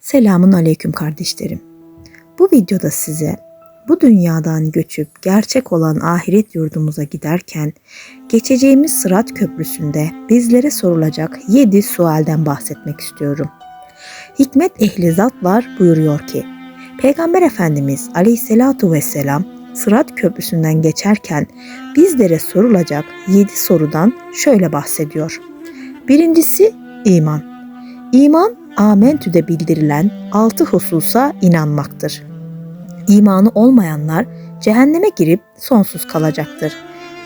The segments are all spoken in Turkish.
Selamun aleyküm kardeşlerim. Bu videoda size bu dünyadan göçüp gerçek olan ahiret yurdumuza giderken geçeceğimiz Sırat Köprüsü'nde bizlere sorulacak 7 sualden bahsetmek istiyorum. Hikmet ehli zatlar buyuruyor ki, Peygamber Efendimiz aleyhissalatu vesselam Sırat Köprüsü'nden geçerken bizlere sorulacak 7 sorudan şöyle bahsediyor. Birincisi iman. İman Amentü'de bildirilen altı hususa inanmaktır. İmanı olmayanlar cehenneme girip sonsuz kalacaktır.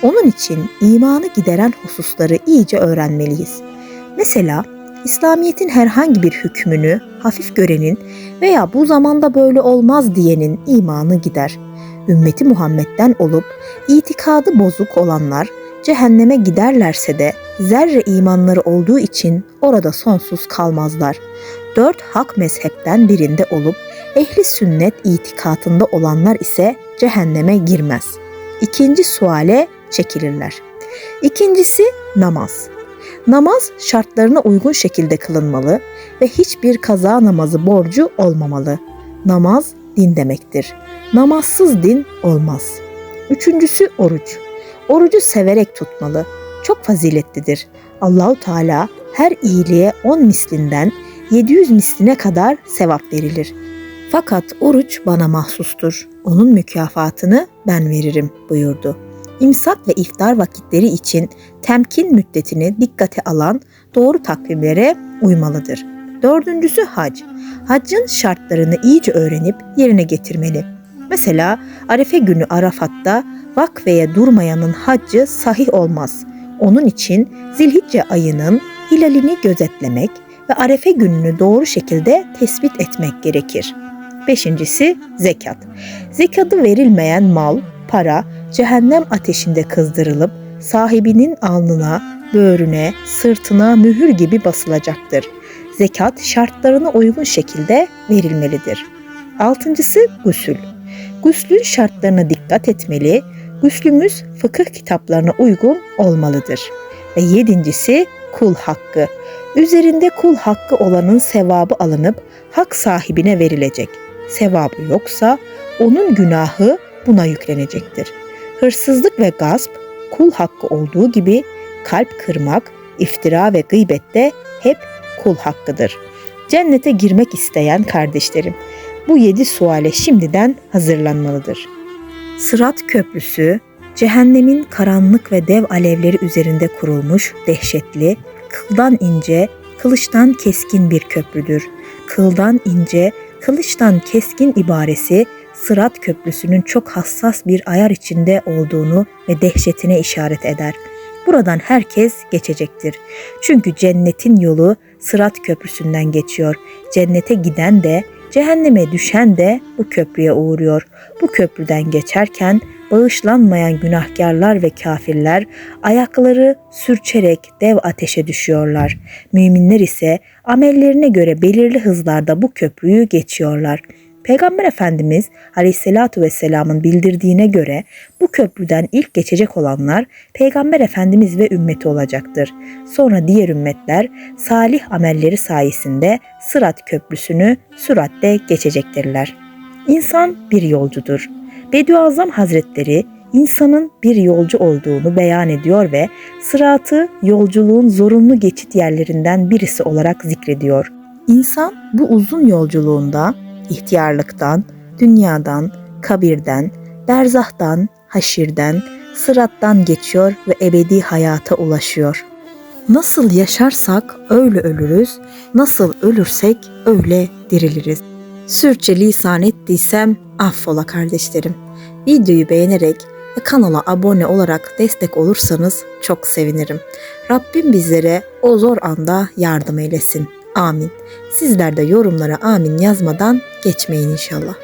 Onun için imanı gideren hususları iyice öğrenmeliyiz. Mesela İslamiyet'in herhangi bir hükmünü hafif görenin veya bu zamanda böyle olmaz diyenin imanı gider. Ümmeti Muhammed'den olup itikadı bozuk olanlar cehenneme giderlerse de zerre imanları olduğu için orada sonsuz kalmazlar. Dört hak mezhepten birinde olup ehli sünnet itikatında olanlar ise cehenneme girmez. İkinci suale çekilirler. İkincisi namaz. Namaz şartlarına uygun şekilde kılınmalı ve hiçbir kaza namazı borcu olmamalı. Namaz din demektir. Namazsız din olmaz. Üçüncüsü oruç. Orucu severek tutmalı. Çok faziletlidir. Allahu Teala her iyiliğe 10 mislinden 700 misline kadar sevap verilir. Fakat oruç bana mahsustur. Onun mükafatını ben veririm buyurdu. İmsak ve iftar vakitleri için temkin müddetini dikkate alan doğru takvimlere uymalıdır. Dördüncüsü hac. Haccın şartlarını iyice öğrenip yerine getirmeli. Mesela Arefe günü Arafat'ta vakfeye durmayanın haccı sahih olmaz. Onun için Zilhicce ayının hilalini gözetlemek ve Arefe gününü doğru şekilde tespit etmek gerekir. Beşincisi zekat. Zekatı verilmeyen mal, para cehennem ateşinde kızdırılıp sahibinin alnına, böğrüne, sırtına mühür gibi basılacaktır. Zekat şartlarına uygun şekilde verilmelidir. Altıncısı gusül. Guslün şartlarına dikkat etmeli, Güslümüz fıkıh kitaplarına uygun olmalıdır. Ve yedincisi kul hakkı. Üzerinde kul hakkı olanın sevabı alınıp hak sahibine verilecek. Sevabı yoksa onun günahı buna yüklenecektir. Hırsızlık ve gasp kul hakkı olduğu gibi kalp kırmak, iftira ve gıybette hep kul hakkıdır. Cennete girmek isteyen kardeşlerim, bu yedi suale şimdiden hazırlanmalıdır. Sırat Köprüsü, cehennemin karanlık ve dev alevleri üzerinde kurulmuş dehşetli, kıldan ince, kılıçtan keskin bir köprüdür. Kıldan ince, kılıçtan keskin ibaresi Sırat Köprüsü'nün çok hassas bir ayar içinde olduğunu ve dehşetine işaret eder. Buradan herkes geçecektir. Çünkü cennetin yolu Sırat Köprüsü'nden geçiyor. Cennete giden de Cehenneme düşen de bu köprüye uğruyor. Bu köprüden geçerken bağışlanmayan günahkarlar ve kafirler ayakları sürçerek dev ateşe düşüyorlar. Müminler ise amellerine göre belirli hızlarda bu köprüyü geçiyorlar.'' Peygamber Efendimiz Aleyhisselatu Vesselam'ın bildirdiğine göre bu köprüden ilk geçecek olanlar Peygamber Efendimiz ve ümmeti olacaktır. Sonra diğer ümmetler salih amelleri sayesinde Sırat Köprüsü'nü süratle geçecektirler. İnsan bir yolcudur. Bediüazam Hazretleri insanın bir yolcu olduğunu beyan ediyor ve sıratı yolculuğun zorunlu geçit yerlerinden birisi olarak zikrediyor. İnsan bu uzun yolculuğunda ihtiyarlıktan, dünyadan, kabirden, berzahtan, haşirden, sırattan geçiyor ve ebedi hayata ulaşıyor. Nasıl yaşarsak öyle ölürüz, nasıl ölürsek öyle diriliriz. Sürçe lisan ettiysem affola kardeşlerim. Videoyu beğenerek ve kanala abone olarak destek olursanız çok sevinirim. Rabbim bizlere o zor anda yardım eylesin. Amin. Sizler de yorumlara amin yazmadan geçmeyin inşallah.